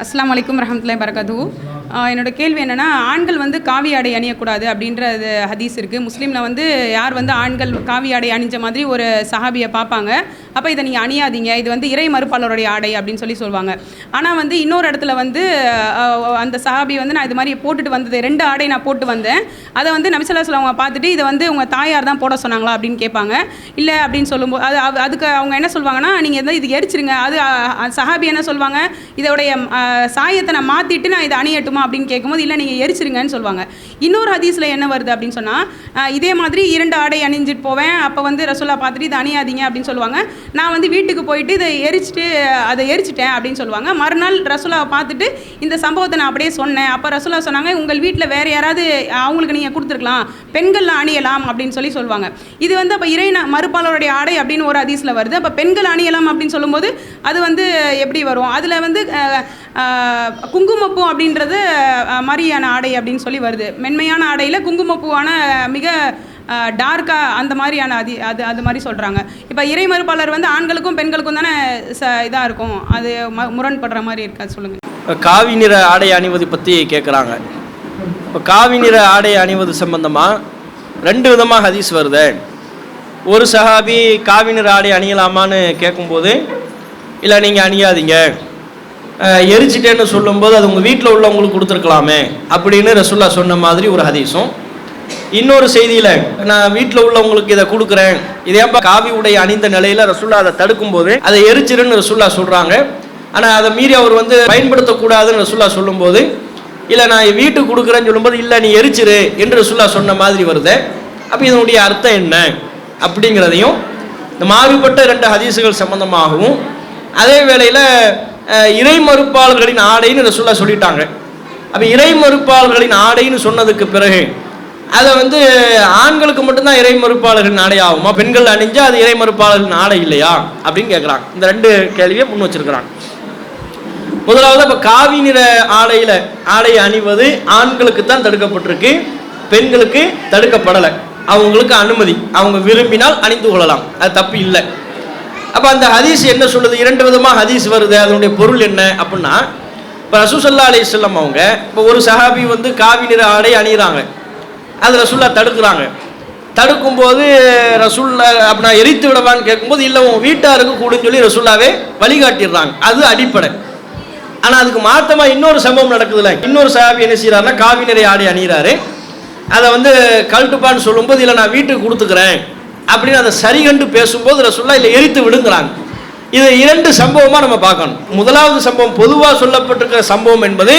असलम वालेकुम रहमतुल्लाहि என்னோட கேள்வி என்னென்னா ஆண்கள் வந்து காவி ஆடை அணியக்கூடாது அப்படின்றது ஹதீஸ் இருக்குது முஸ்லீமில் வந்து யார் வந்து ஆண்கள் காவி ஆடை அணிஞ்ச மாதிரி ஒரு சஹாபியை பார்ப்பாங்க. அப்போ இதை நீங்கள் அணியாதீங்க. இது வந்து இறை மறுப்பாளருடைய ஆடை அப்படின்னு சொல்லி சொல்லுவாங்க ஆனால் வந்து இன்னொரு இடத்துல வந்து அந்த சஹாபி வந்து நான் இது மாதிரி போட்டுட்டு வந்தது ரெண்டு ஆடை நான் போட்டு வந்தேன். அதை வந்து நபிசல்லா அவங்க பார்த்துட்டு இதை வந்து உங்கள் தாயார் தான் போட சொன்னாங்களா அப்படின்னு கேட்பாங்க. இல்லை அப்படின்னு சொல்லும்போது அது அதுக்கு அவங்க என்ன சொல்லுவாங்கன்னா நீங்கள் எதாவது இது எரிச்சிருங்க. அது சஹாபி என்ன சொல்லுவாங்க இதோடைய சாயத்தை நான் மாற்றிட்டு நான் இதை அணியட்டுமா அப்படின்னு கேட்கும்போது இல்லை நீங்கள் எரிச்சிருங்கன்னு சொல்லுவாங்க. இன்னொரு ஹதீஸில் என்ன வருது அப்படின்னு சொன்னால் இதே மாதிரி இரண்டு ஆடை அணிஞ்சிட்டு போவேன். அப்போ வந்து ரசோல்லா பார்த்துட்டு இதை அணியாதீங்க அப்படின்னு சொல்லுவாங்க. நான் வந்து வீட்டுக்கு போயிட்டு இதை எரிச்சிட்டு அதை எரிச்சிட்டேன் அப்படின்னு சொல்லுவாங்க. மறுநாள் ரசோலாவை பார்த்துட்டு இந்த சம்பவத்தை நான் அப்படியே சொன்னேன். அப்போ ரசோலா சொன்னாங்க உங்கள் வீட்டில் வேறு யாராவது அவங்களுக்கு நீங்கள் கொடுத்துருக்கலாம். பெண்கள்லாம் அணியலாம் அப்படின்னு சொல்லி சொல்லுவாங்க. இது வந்து அப்போ இறை மறுப்பாளருடைய ஆடை அப்படின்னு ஒரு ஹதீஸில் வருது. அப்போ பெண்கள் அணியலாம் அப்படின்னு சொல்லும்போது அது வந்து எப்படி வரும்? அதில் வந்து குங்குமப்பூ அப்படின்றது மாதிரியான ஆடை அப்படின்னு சொல்லி வருது. மென்மையான ஆடையில் குங்குமப்பூவான மிக டார்க்காக அந்த மாதிரியான அதி அது அது மாதிரி சொல்கிறாங்க இப்போ இறை மறுப்பாளர் வந்து ஆண்களுக்கும் பெண்களுக்கும் தானே ச இதாக இருக்கும்? அது ம முரண்படுற மாதிரி இருக்காது. சொல்லுங்கள் காவி நிற ஆடை அணிவது பற்றி கேட்குறாங்க இப்போ காவி நிற ஆடை அணிவது சம்பந்தமாக ரெண்டு விதமாக ஹதீஸ் வருது. ஒரு சஹாபி காவி நிற ஆடை அணியலாமான்னு கேட்கும்போது இல்லை நீங்கள் அணியாதீங்க. எரிச்சிட்டேன்னு சொல்லும்போது அது உங்கள் வீட்டில் உள்ளவங்களுக்கு கொடுத்துருக்கலாமே அப்படின்னு ரசுல்லா சொன்ன மாதிரி ஒரு ஹதீஸும். இன்னொரு செய்தியில் நான் வீட்டில் உள்ளவங்களுக்கு இதை கொடுக்குறேன். இதேப்பா காவி உடை அணிந்த நிலையில் ரசுல்லா அதை தடுக்கும்போது அதை எரிச்சிருன்னு ரசுல்லா சொல்கிறாங்க ஆனால் அதை மீறி அவர் வந்து பயன்படுத்தக்கூடாதுன்னு ரசுல்லா சொல்லும்போது இல்லை நான் வீட்டுக்கு கொடுக்குறேன்னு சொல்லும்போது இல்லை நீ எரிச்சிரு என்று ரசுல்லா சொன்ன மாதிரி வருது. அப்போ இதனுடைய அர்த்தம் என்ன? அப்படிங்கிறதையும் இந்த மாறுபட்ட ரெண்டு ஹதீஸுகள் சம்பந்தமாகவும் அதே வேளையில் இறை மறுப்பாளர்களின் ஆடைன்னு ரசுல்லா சொல்லிட்டாங்க. அப்போ இறை மறுப்பாளர்களின் ஆடைன்னு சொன்னதுக்கு பிறகு அதை வந்து ஆண்களுக்கு மட்டும்தான் இறை மறுப்பாளர்களின் ஆடை ஆகுமா? பெண்கள் அணிஞ்சா அது இறை மறுப்பாளர்களின் ஆடை இல்லையா? அப்படின்னு கேட்குறாங்க இந்த ரெண்டு கேள்வியை முன் வச்சிருக்கிறாங்க. முதலாவது இப்போ காவி நிற ஆடையில் ஆடையை அணிவது ஆண்களுக்கு தான் தடுக்கப்பட்டிருக்கு பெண்களுக்கு தடுக்கப்படலை. அவங்களுக்கு அனுமதி. அவங்க விரும்பினால் அணிந்து கொள்ளலாம். அது தப்பு இல்லை. அப்போ அந்த ஹதீஸ் என்ன சொல்லுது? இரண்டு விதமாக ஹதீஸ் வருது. அதனுடைய பொருள் என்ன அப்படின்னா இப்போ ரசூசல்லா அலையம் அவங்க இப்போ ஒரு சஹாபி வந்து காவி நிற ஆடை அணிகிறாங்க அது ரசூல்லா தடுக்கிறாங்க. தடுக்கும்போது ரசூல்லா அப்போ நான் எரித்து விடவான்னு கேட்கும்போது இல்லை உன் வீட்டாருக்கு கூடுன்னு சொல்லி ரசூல்லாவே வழிகாட்டிடுறாங்க. அது அடிப்படை. ஆனால் அதுக்கு மாற்றமாக இன்னொரு சம்பவம் நடக்குதுல்ல. இன்னொரு சஹாபி என்ன செய்கிறாருன்னா காவி நிறை ஆடை அணிகிறாரு அதை வந்து கழட்டுப்பான்னு சொல்லும்போது இல்லை நான் வீட்டுக்கு கொடுத்துக்கிறேன். அப்படின்னு அதை சரி கண்டு பேசும்போது ரசுல்லா இல்லை எரித்து விடுங்கிறாங்க. இது இரண்டு சம்பவமாக நம்ம பார்க்கணும். முதலாவது சம்பவம் பொதுவாக சொல்லப்பட்டிருக்கிற சம்பவம் என்பது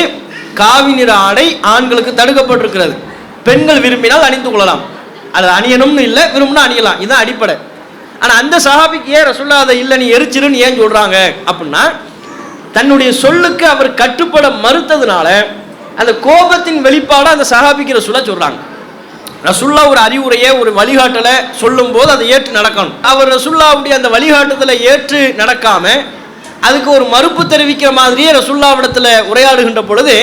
காவி நிற ஆடை ஆண்களுக்கு தடுக்கப்பட்டிருக்கிறது. பெண்கள் விரும்பினால் அணிந்து கொள்ளலாம். அது அணியணும்னு இல்லை விரும்பினா அணியலாம். இதுதான் அடிப்படை. ஆனால் அந்த சஹாபிக்கு ஏன் ரசுல்லா அதை இல்லை நீ எரிச்சிருன்னு ஏன் சொல்கிறாங்க அப்படின்னா தன்னுடைய சொல்லுக்கு அவர் கட்டுப்பட மறுத்ததுனால அந்த கோபத்தின் வெளிப்பாடாக அந்த சஹாபிக்கு சொல்ல சொல்கிறாங்க ரசுல்லா ஒரு அறிவுரையை ஒரு வழிகாட்டலை சொல்லும்போது அதை ஏற்று நடக்கணும். அவர் ரசுல்லாவுடைய அந்த வழிகாட்டுதலை ஏற்று நடக்காம அதுக்கு ஒரு மறுப்பு தெரிவிக்கிற மாதிரியே ரசுல்லாவிடத்தில் உரையாடுகின்ற பொழுது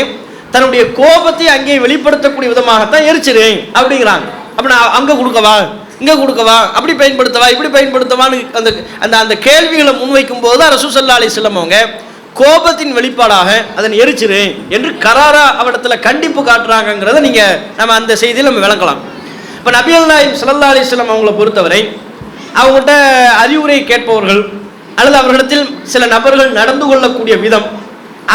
தன்னுடைய கோபத்தை அங்கே வெளிப்படுத்தக்கூடிய விதமாகத்தான் எரிச்சிரு அப்படிங்கிறாங்க. அப்ப நான் அங்கே கொடுக்கவா? இங்கே கொடுக்கவா? அப்படி பயன்படுத்தவா? இப்படி பயன்படுத்தவான்னு அந்த அந்த அந்த கேள்விகளை முன்வைக்கும் போது தான் ரசூசல்லா அலி அவங்க கோபத்தின் வெளிப்பாடாக அதன் எரிச்சிரு என்று கராரா அவடத்தில் கண்டிப்பு காட்டுறாங்கங்கிறத நீங்கள் நம்ம அந்த செய்தியில் நம்ம விளக்கலாம் இப்போ நபி அல்லாஹிம் சல்லா அலிஸ்லாம் அவங்கள பொறுத்தவரை அவங்கள்ட்ட அறிவுரை கேட்பவர்கள் அல்லது அவர்களிடத்தில் சில நபர்கள் நடந்து கொள்ளக்கூடிய விதம்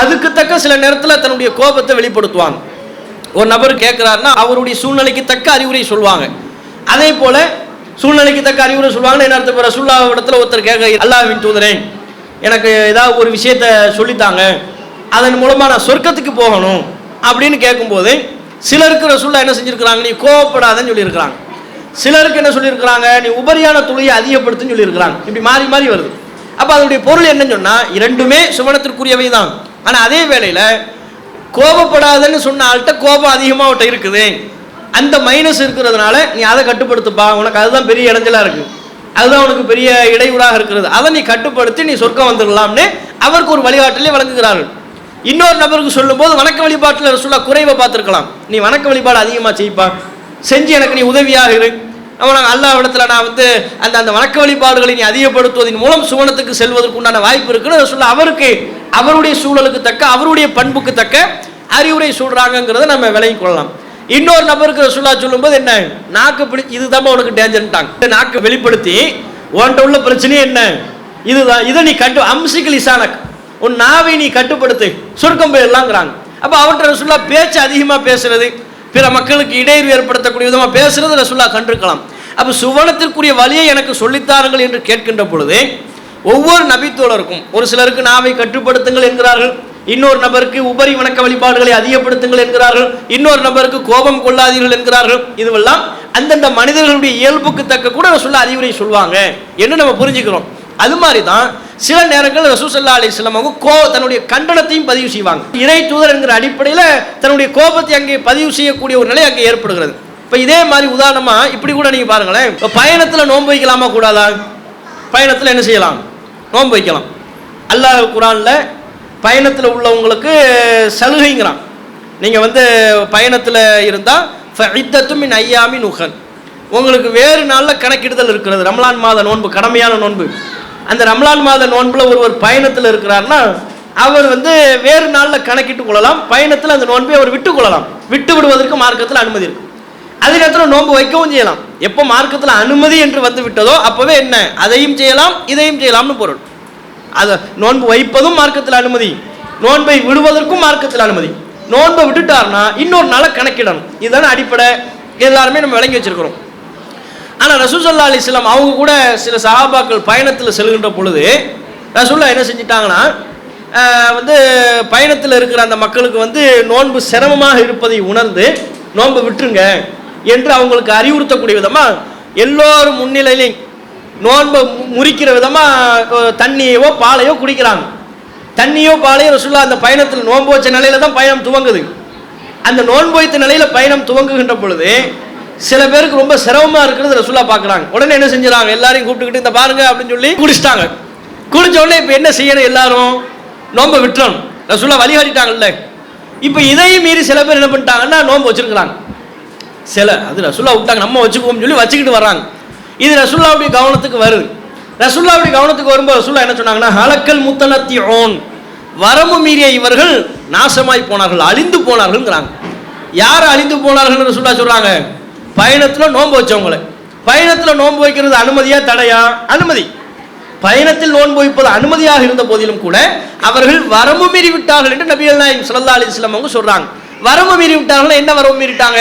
அதுக்கு தக்க சில நேரத்தில் தன்னுடைய கோபத்தை வெளிப்படுத்துவாங்க. ஒரு நபர் கேட்குறாருன்னா அவருடைய சூழ்நிலைக்கு தக்க அறிவுரை சொல்லுவாங்க. அதே போல சூழ்நிலைக்கு தக்க அறிவுரை சொல்லுவாங்கன்னு என்ன அர்த்தம்? ரசுல்லா இடத்துல ஒருத்தர் கேட்க அல்லாவின் தூதரேன் எனக்கு ஏதாவது ஒரு விஷயத்த சொல்லித்தாங்க அதன் மூலமாக நான் சொர்க்கத்துக்கு போகணும் அப்படின்னு கேட்கும்போது சிலருக்கு ரசூல்லா என்ன செஞ்சுருக்கிறாங்க நீ கோவப்படாதன்னு சொல்லியிருக்கிறாங்க. சிலருக்கு என்ன சொல்லியிருக்கிறாங்க நீ உபரியான துளியை அதிகப்படுத்துன்னு சொல்லியிருக்கிறாங்க. இப்படி மாறி மாறி வருது. அப்போ அதனுடைய பொருள் என்னன்னு சொன்னால் இரண்டுமே சுமணத்திற்குரியவை தான் ஆனால் அதே வேளையில் கோபப்படாதன்னு சொன்ன ஆள்கிட்ட கோபம் அதிகமாக அவட்ட இருக்குது. அந்த மைனஸ் இருக்கிறதுனால நீ அதை கட்டுப்படுத்துப்பா. உனக்கு அதுதான் பெரிய இடைஞ்சலாக இருக்குது அதுதான் உனக்கு பெரிய இடையூறாக இருக்கிறது. அதை நீ கட்டுப்படுத்தி நீ சொர்க்கம் வந்துடலாம்னு அவருக்கு ஒரு வழிகாட்டிலே வழங்குகிறார்கள். இன்னொரு நபருக்கு சொல்லும்போது வணக்க வழிபாட்டில் சொல்ல குறைவை பார்த்துருக்கலாம். நீ வணக்க வழிபாடு அதிகமாக செய்ப்பா. செஞ்சு எனக்கு நீ உதவியாக இரு. அவன் அல்லாஹ் இடத்துல நான் வந்து அந்த அந்த வணக்க வழிபாடுகளை நீ அதிகப்படுத்துவதன் மூலம் சுவனத்துக்கு செல்வதற்கு உண்டான வாய்ப்பு இருக்குன்னு சொல்ல அவருக்கு அவருடைய சூழலுக்கு தக்க அவருடைய பண்புக்கு தக்க அறிவுரை சொல்கிறாங்கங்கிறத நம்ம விலகி கொள்ளலாம். இன்னொரு நபருக்கு ரசூல்லா சொல்லும்போது என்ன? நாக்கு பிடி இதுதான் உனக்கு டேஞ்சர்ட்டாங்க நாக்கு வெளிப்படுத்தி உன்கிட்ட உள்ள பிரச்சனையே என்ன? இதுதான் இதை நீ கட்டு அம்சிக்கல் இசானக் உன் நாவை நீ கட்டுப்படுத்து. சுருக்கம் போயிடலாங்கிறாங்க. அப்போ அவன்கிட்ட ரசூல்லா பேச்சு அதிகமாக பேசுறது பிற மக்களுக்கு இடையூறு ஏற்படுத்தக்கூடிய விதமாக பேசுறது ரசூல்லா கண்டிருக்கலாம். அப்போ சுவனத்திற்குரிய வழியை எனக்கு சொல்லித்தாருங்கள் என்று கேட்கின்ற பொழுது ஒவ்வொரு நபித்தோழருக்கும் ஒரு சிலருக்கு நாவை கட்டுப்படுத்துங்கள் என்கிறார்கள் இன்னொரு நபருக்கு உபரி வணக்க வழிபாடுகளை அதிகப்படுத்துங்கள் என்கிறார்கள். இன்னொரு நபருக்கு கோபம் கொள்ளாதீர்கள் என்கிறார்கள். இதுவெல்லாம் அந்தந்த மனிதர்களுடைய இயல்புக்கு தக்க கூட சொல்ல அறிவுரை சொல்லுவாங்க. என்று நம்ம புரிஞ்சுக்கிறோம். அது மாதிரி தான் சில நேரங்கள் ரசூசல்லா அலி அவங்க கோ தன்னுடைய கண்டனத்தையும் பதிவு செய்வாங்க. இறை தூதர் என்கிற அடிப்படையில் தன்னுடைய கோபத்தை அங்கே பதிவு செய்யக்கூடிய ஒரு நிலை அங்கே ஏற்படுகிறது. இப்போ இதே மாதிரி உதாரணமாக இப்படி கூட நீங்கள் பாருங்களேன். இப்போ பயணத்தில் நோன்பு வைக்கலாமா கூடாதா? பயணத்தில் என்ன செய்யலாம்? நோன்பு வைக்கலாம். அல்லாஹ் குரானில் பயணத்தில் உள்ளவங்களுக்கு சலுகைங்கிறான். நீங்கள் வந்து பயணத்தில் இருந்தால் ஃபஇத்தத்தும் மின் ஐயாமி நுகன். உங்களுக்கு வேறு நாளில் கணக்கிடுதல் இருக்கிறது. ரம்லான் மாத நோன்பு கடமையான நோன்பு. அந்த ரம்லான் மாத நோன்பில் ஒருவர் பயணத்தில் இருக்கிறார்னா அவர் வந்து வேறு நாளில் கணக்கிட்டு கொள்ளலாம். பயணத்தில் அந்த நோன்பை அவர் விட்டு கொள்ளலாம். விட்டு விடுவதற்கு மார்க்கத்தில் அனுமதி இருக்கு. அதே நேரத்தில் நோன்பு வைக்கவும் செய்யலாம். எப்போ மார்க்கத்தில் அனுமதி என்று வந்து விட்டதோ அப்போவே என்ன? அதையும் செய்யலாம் இதையும் செய்யலாம்னு பொருள். அதை நோன்பு வைப்பதும் மார்க்கத்தில் அனுமதி. நோன்பை விடுவதற்கும் மார்க்கத்தில் அனுமதி. நோன்பை விட்டுட்டார்னா இன்னொரு நாளை கணக்கிடணும். இதுதானே அடிப்படை. எல்லாருமே நம்ம விளங்கி வச்சிருக்கிறோம். ஆனால் ரசூசல்லா அலிஸ்லாம் அவங்க கூட சில சகாபாக்கள் பயணத்தில் செல்கின்ற பொழுது ரசூல்லா என்ன செஞ்சிட்டாங்கன்னா வந்து பயணத்தில் இருக்கிற அந்த மக்களுக்கு வந்து நோன்பு சிரமமாக இருப்பதை உணர்ந்து நோன்பை விட்டுருங்க என்று அவங்களுக்கு அறிவுறுத்தக்கூடிய விதமாக எல்லோரும் முன்னிலையிலையும் நோன்பை முறிக்கிற விதமாக தண்ணியவோ பாலையோ குடிக்கிறாங்க. தண்ணியோ பாலையோ ரசுல்லா அந்த பயணத்தில் நோன்பு வச்ச நிலையில தான் பயணம் துவங்குது. அந்த நோன்பு வைத்த நிலையில பயணம் துவங்குகின்ற பொழுது சில பேருக்கு ரொம்ப சிரமமாக இருக்கிறது ரசுல்லா பார்க்குறாங்க. உடனே என்ன செஞ்சுறாங்க எல்லாரையும் கூப்பிட்டுக்கிட்டு இந்த பாருங்க அப்படின்னு சொல்லி குடிச்சிட்டாங்க. குடிச்ச உடனே இப்போ என்ன செய்யணும் எல்லாரும்? நோன்பை விட்டுறணும். ரசுல்லா வழிகாட்டிட்டாங்கல்ல. இப்போ இதையும் மீறி சில பேர் என்ன பண்ணிட்டாங்கன்னா நோன்பு வச்சிருக்கிறாங்க. சில அது ரசுல்லா விட்டாங்க. நம்ம வச்சுக்குவோம்னு சொல்லி வச்சுக்கிட்டு வர்றாங்க. இது ரசுல்லாவுடைய கவனத்துக்கு வருது. ரசுல்லாவுடைய கவனத்துக்கு வரும்போது ரசுல்லா என்ன சொன்னாங்கன்னா ஹலக்கல் முத்தனத்தி ஓன் வரம்பு மீறிய இவர்கள் நாசமாய் போனார்கள் அழிந்து போனார்கள்ங்கிறாங்க. யார் அழிந்து போனார்கள் ரசுல்லா சொல்றாங்க? பயணத்தில் நோன்பு வச்சவங்களை. பயணத்தில் நோன்பு வைக்கிறது அனுமதியா தடையா? அனுமதி. பயணத்தில் நோன்பு வைப்பது அனுமதியாக இருந்த போதிலும் கூட அவர்கள் வரம்பு மீறி விட்டார்கள் என்று நபிகள் நாயகம் ஸல்லல்லாஹு அலி இஸ்லாம் அவங்க சொல்றாங்க. வரம்பு மீறி விட்டார்கள் என்ன வரம்பு மீறிட்டாங்க?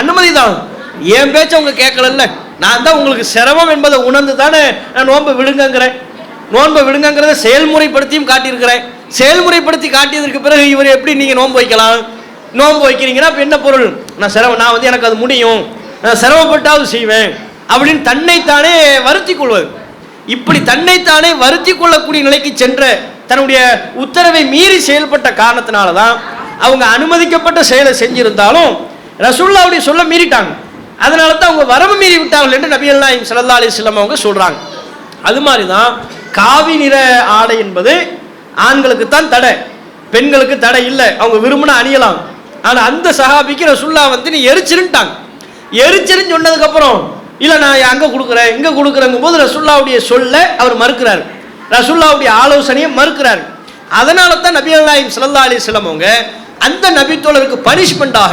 அனுமதி தான். என் பேச்ச அவங்க கேட்கலல்ல. நான் தான் உங்களுக்கு சிரமம் என்பதை உணர்ந்து தானே நான் நோன்பை விடுங்கங்கிறேன் நோன்பை விடுங்கங்கிறத செயல்முறைப்படுத்தியும் காட்டியிருக்கிறேன். செயல்முறைப்படுத்தி காட்டியதற்கு பிறகு இவர் எப்படி நீங்கள் நோன்பு வைக்கலாம்? நோன்பு வைக்கிறீங்கன்னா இப்போ என்ன பொருள்? நான் சிரமம் நான் வந்து எனக்கு அது முடியும். நான் சிரமப்பட்டாவது செய்வேன். அப்படின்னு தன்னைத்தானே வருத்தி கொள்வது. இப்படி தன்னைத்தானே வருத்தி கொள்ளக்கூடிய நிலைக்கு சென்ற தன்னுடைய உத்தரவை மீறி செயல்பட்ட காரணத்தினால தான் அவங்க அனுமதிக்கப்பட்ட செயலை செஞ்சிருந்தாலும் ரசுல்லாவுடைய சொல்ல மீறிட்டாங்க. அதனால தான் அவங்க வரம்பு மீறி விட்டார்கள் என்று நபிகள் நாயம் சல்லா அலைஹி அவங்க சொல்கிறாங்க அது மாதிரி தான் காவி நிற ஆடை என்பது ஆண்களுக்கு தான் தடை பெண்களுக்கு தடை இல்லை. அவங்க விரும்பினா அணியலாம். ஆனால் அந்த சஹாபிக்கு ரசுல்லா வந்து நீ எரிச்சிருன்ட்டாங்க எரிச்சிருன்னு சொன்னதுக்கப்புறம் இல்லை நான் அங்கே கொடுக்குறேன் இங்கே கொடுக்குறேங்கும் போது ரசுல்லாவுடைய சொல்ல அவர் மறுக்கிறார். ரசுல்லாவுடைய ஆலோசனையை மறுக்கிறார். அதனால தான் நபிகள் நாயம் சல்லா அலைஹி வஸல்லம் அவங்க அந்த நபித்தோழருக்கு பனிஷ்மெண்ட்டாக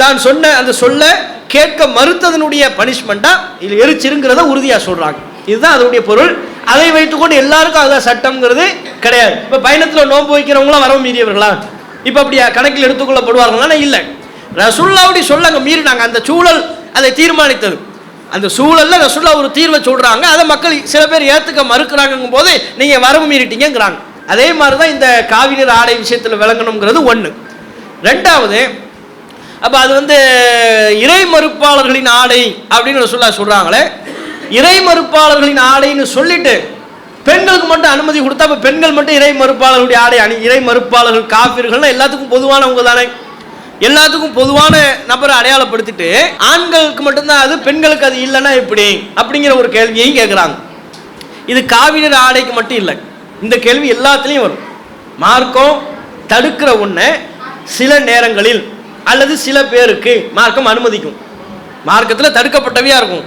தான் சொன்ன அந்த சொல்ல கேட்க மறுத்ததனுடைய பனிஷ்மெண்ட்டாக இது எரிச்சிருங்கிறத உறுதியாக சொல்றாங்க. இதுதான் அதனுடைய பொருள். அதை வைத்துக்கொண்டு எல்லாருக்கும் அதுதான் சட்டம்ங்கிறது கிடையாது. இப்போ பயணத்தில் நோன்பு வைக்கிறவங்களாம் வரவும் மீறியவர்களா? இப்போ அப்படியா? கணக்கில் எடுத்துக்கொள்ளப்படுவார்களா இல்லை. ரசுல்லாவுடைய சொல்ல அங்கே மீறினாங்க. அந்த சூழல் அதை தீர்மானித்தது. அந்த சூழல்ல ரசுல்லா ஒரு தீர்வை சொல்றாங்க. அதை மக்கள் சில பேர் ஏத்துக்க மறுக்கிறாங்கும் போது நீங்க வரவு மீறிட்டீங்கிறாங்க அதே மாதிரி தான் இந்த காவிரி ஆடை விஷயத்தில் விளங்கணுங்கிறது ஒன்று ரெண்டாவது அப்போ அது வந்து இறை மறுப்பாளர்களின் ஆடை அப்படின்னு சொல்ல சொல்கிறாங்களே இறை மறுப்பாளர்களின் ஆடைன்னு சொல்லிட்டு பெண்களுக்கு மட்டும் அனுமதி கொடுத்தா அப்போ பெண்கள் மட்டும் இறை மறுப்பாளர்களுடைய ஆடை அணி இறை மறுப்பாளர்கள் காப்பீர்கள்னா எல்லாத்துக்கும் பொதுவானவங்க தானே. எல்லாத்துக்கும் பொதுவான நபரை அடையாளப்படுத்திட்டு ஆண்களுக்கு மட்டும்தான் அது பெண்களுக்கு அது இல்லைன்னா எப்படி? அப்படிங்கிற ஒரு கேள்வியையும் கேட்குறாங்க. இது காவினர் ஆடைக்கு மட்டும் இல்லை. இந்த கேள்வி எல்லாத்துலேயும் வரும். மார்க்கம் தடுக்கிற ஒன்று சில நேரங்களில் அல்லது சில பேருக்கு மார்க்கம் அனுமதிக்கும். மார்க்கத்தில் தடுக்கப்பட்டவையாக இருக்கும்.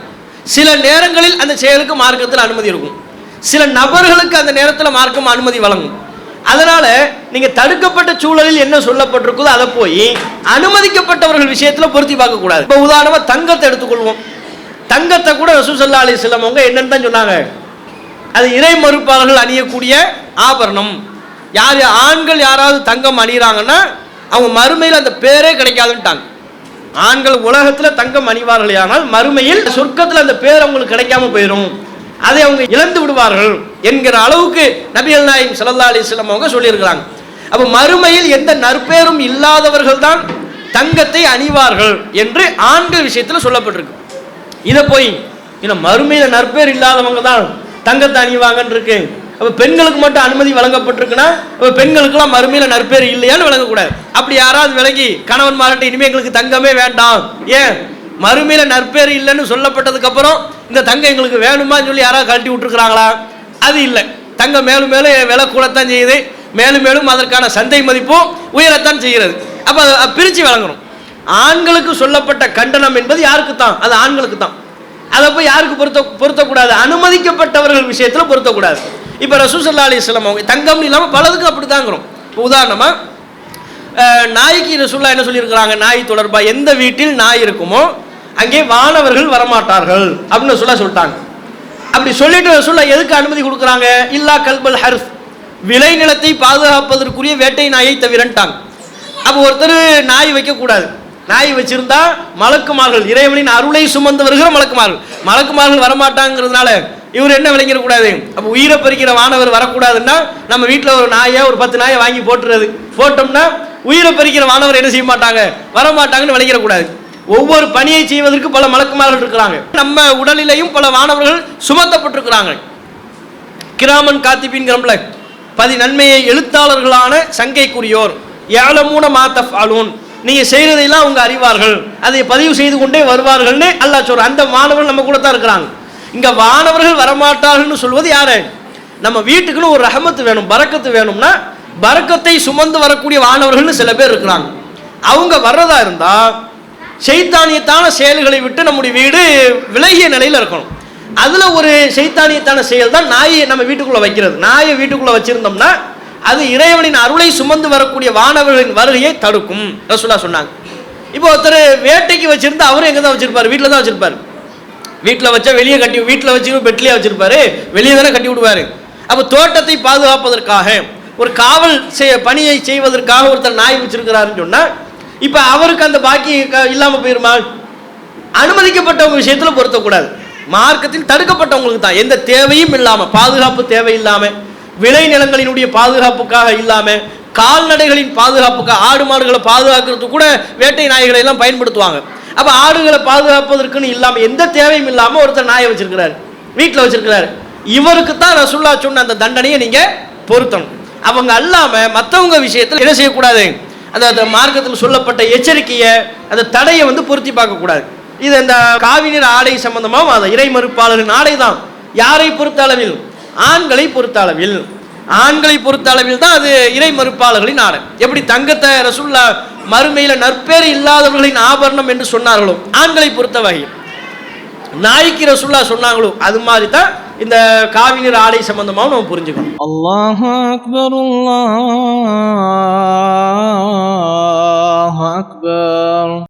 சில நேரங்களில் அந்த செயலுக்கு மார்க்கத்தில் அனுமதி இருக்கும். சில நபர்களுக்கு அந்த நேரத்தில் மார்க்கம் அனுமதி வழங்கும். அதனால நீங்க தடுக்கப்பட்ட சூழலில் என்ன சொல்லப்பட்டிருக்குதோ அதை போய் அனுமதிக்கப்பட்டவர்கள் விஷயத்துல பொருத்தி பார்க்க கூடாது. இப்போ உதாரணமா தங்கத்தை எடுத்துக்கொள்வோம். தங்கத்தை கூட ரசூசல்லா அலி அவங்க என்னன்னு தான் சொன்னாங்க. அது இறை மறுப்பாளர்கள் அணியக்கூடிய ஆபரணம். யார் ஆண்கள் யாராவது தங்கம் அணிகிறாங்கன்னா அவங்க மறுமையில் அந்த பேரே கிடைக்காதுன்ட்டாங்க. ஆண்கள் உலகத்தில் தங்கம் அணிவார்கள் ஆனால் மறுமையில் சொர்க்கத்தில் அந்த பேர் அவங்களுக்கு கிடைக்காம போயிடும் அதை அவங்க இழந்து விடுவார்கள் என்கிற அளவுக்கு நபிகள் நாயம் சல்லா அலிஸ்லாம் அவங்க சொல்லியிருக்கிறாங்க. அப்போ மறுமையில் எந்த நற்பேரும் இல்லாதவர்கள் தான் தங்கத்தை அணிவார்கள் என்று ஆண்கள் விஷயத்தில் சொல்லப்பட்டிருக்கு. இதை போய் இன்னும் மறுமையில் நற்பேர் இல்லாதவங்க தான் தங்கத்தை அணிவாங்கன்னு இருக்கு. அப்போ பெண்களுக்கு மட்டும் அனுமதி வழங்கப்பட்டிருக்குன்னா இப்போ பெண்களுக்கெல்லாம் மறுமையில் நற்பேர் இல்லையான்னு வழங்கக்கூடாது அப்படி யாராவது விலகி கணவன் மாறட்டு இனிமேல் எங்களுக்கு தங்கமே வேண்டாம். ஏன்? மறுமையில் நற்பேர் இல்லைன்னு சொல்லப்பட்டதுக்கப்புறம் இந்த தங்கம் எங்களுக்கு வேணுமான்னு சொல்லி யாராவது கழட்டி விட்டுருக்குறாங்களா? அது இல்லை. தங்கம் மேலும் மேலும் விலை கூடத்தான் செய்யுது. மேலும் மேலும் அதற்கான சந்தை மதிப்பும் உயரத்தான் செய்கிறது. அப்போ அதை பிரித்து வழங்கணும் ஆண்களுக்கு சொல்லப்பட்ட கண்டனம் என்பது யாருக்கு தான் அது ஆண்களுக்கு தான் அதை போய் யாருக்கு பொருத்த பொருத்தக்கூடாது? அனுமதிக்கப்பட்டவர்கள் விஷயத்தில் பொருத்தக்கூடாது. இப்போ ரசூசல்லா அலிஸ்லாம் அவங்க தங்கம்னு இல்லாமல் பலதுக்கும் அப்படி தாங்கிறோம் இப்போ உதாரணமாக நாய்க்கு ரசூல்லா என்ன சொல்லியிருக்கிறாங்க? நாய் தொடர்பாக எந்த வீட்டில் நாய் இருக்குமோ அங்கே வானவர்கள் வரமாட்டார்கள் அப்படின்னு சொல்ல சொல்லிட்டாங்க. அப்படி சொல்லிட்டு ரசூல்லா எதுக்கு அனுமதி கொடுக்குறாங்க? இல்லா கல்பல் ஹர்ஃப் விளை நிலத்தை பாதுகாப்பதற்குரிய வேட்டை நாயை தவிரன்ட்டாங்க. அப்போ ஒருத்தர் நாய் வைக்கக்கூடாது. நாய் வச்சிருந்தா மலக்குமார்கள் இறைவனின் அருளை சுமந்து வருகிற மலக்குமார்கள். மலக்குமார்கள் வரமாட்டாங்கிறதுனால இவர் என்ன விளங்கிடக்கூடாது அப்போ உயிரை பறிக்கிற வானவர் வரக்கூடாதுன்னா நம்ம வீட்டில் ஒரு நாயை ஒரு பத்து நாயை வாங்கி போட்டுறது. போட்டோம்னா உயிரை பறிக்கிற வானவர் என்ன செய்ய மாட்டாங்க? வரமாட்டாங்கன்னு விளங்கிடக்கூடாது ஒவ்வொரு பணியை செய்வதற்கு பல மலக்குமார்கள் இருக்கிறாங்க. நம்ம உடலிலையும் பல வானவர்கள் சுமத்தப்பட்டிருக்கிறாங்க. கிராமன் காத்திபின்கிறோம்ல பதி நன்மையை எழுத்தாளர்களான சங்கைக்குரியோர். ஏழமூன மாத்தப் அலூன் நீங்கள் செய்கிறதையெல்லாம் அவங்க அறிவார்கள். அதை பதிவு செய்து கொண்டே வருவார்கள்னு அல்லாஹ் சொல்ற அந்த மாணவர்கள் நம்ம கூட தான் இருக்கிறாங்க. இங்க வானவர்கள் வரமாட்டார்கள்னு சொல்வது யாரு? நம்ம வீட்டுக்குன்னு ஒரு ரஹமத்து வேணும் பறக்கத்து வேணும்னா பறக்கத்தை சுமந்து வரக்கூடிய வானவர்கள்னு சில பேர் இருக்கிறாங்க. அவங்க வர்றதா இருந்தா சைத்தானியத்தான செயல்களை விட்டு நம்முடைய வீடு விலகிய நிலையில் இருக்கணும். அதுல ஒரு சைத்தானியத்தான செயல் தான் நாயை நம்ம வீட்டுக்குள்ள வைக்கிறது. நாயை வீட்டுக்குள்ள வச்சிருந்தோம்னா அது இறைவனின் அருளை சுமந்து வரக்கூடிய வானவர்களின் வருகையை தடுக்கும். ரசுல்லா சொன்னாங்க. இப்போ ஒருத்தர் வேட்டைக்கு வச்சிருந்தா அவரும் எங்க தான் வச்சிருப்பாரு? வீட்டில் தான் வச்சிருப்பாரு. வீட்டில் வச்சா வெளியே கட்டி வீட்டில் வச்சு பெட்லேயே வச்சிருப்பாரு. வெளியே தானே கட்டி விடுவாரு. அப்போ தோட்டத்தை பாதுகாப்பதற்காக ஒரு காவல் செய்ய பணியை செய்வதற்காக ஒருத்தர் நாய் வச்சிருக்கிறாருன்னு சொன்னால் இப்போ அவருக்கு அந்த பாக்கி இல்லாமல் போயிருமா? அனுமதிக்கப்பட்டவங்க விஷயத்தில் பொருத்தக்கூடாது. மார்க்கத்தில் தடுக்கப்பட்டவங்களுக்கு தான். எந்த தேவையும் இல்லாமல் பாதுகாப்பு தேவை இல்லாமல் விளை நிலங்களினுடைய பாதுகாப்புக்காக இல்லாமல் கால்நடைகளின் பாதுகாப்புக்காக ஆடு மாடுகளை பாதுகாக்கிறதுக்கு கூட வேட்டை நாய்களை எல்லாம் பயன்படுத்துவாங்க. அப்போ ஆடுகளை பாதுகாப்பதற்குன்னு இல்லாமல் எந்த தேவையும் இல்லாமல் ஒருத்தர் நாயை வச்சிருக்கிறாரு. வீட்டில் வச்சிருக்கிறாரு. இவருக்கு தான் ரசுல்லா சொன்ன அந்த தண்டனையை நீங்கள் பொருத்தணும். அவங்க அல்லாமல் மற்றவங்க விஷயத்தில் என்ன செய்யக்கூடாது? அந்த அந்த மார்க்கத்தில் சொல்லப்பட்ட எச்சரிக்கையை அந்த தடையை வந்து பொருத்தி பார்க்கக்கூடாது. இது அந்த காவிநீர் ஆடை சம்பந்தமாக அந்த இறை மறுப்பாளரின் ஆடை தான் யாரை பொறுத்த அளவில்? ஆண்களை பொறுத்த அளவில். ஆண்களை பொறுத்த அளவில் தான் அது இறை மறுப்பாளர்களின் ஆடல் எப்படி தங்கத்தை ரசுல்லா மறுமையில் நற்பேறு இல்லாதவர்களின் ஆபரணம் என்று சொன்னார்களோ ஆண்களை பொறுத்த வகையில். நாய்க்கு ரசுல்லா சொன்னாங்களோ அது மாதிரி தான் இந்த காவினர் ஆடை சம்பந்தமாக நம்ம புரிஞ்சுக்கணும். அல்லாஹ் அக்பர் அல்லாஹ் அக்பர்.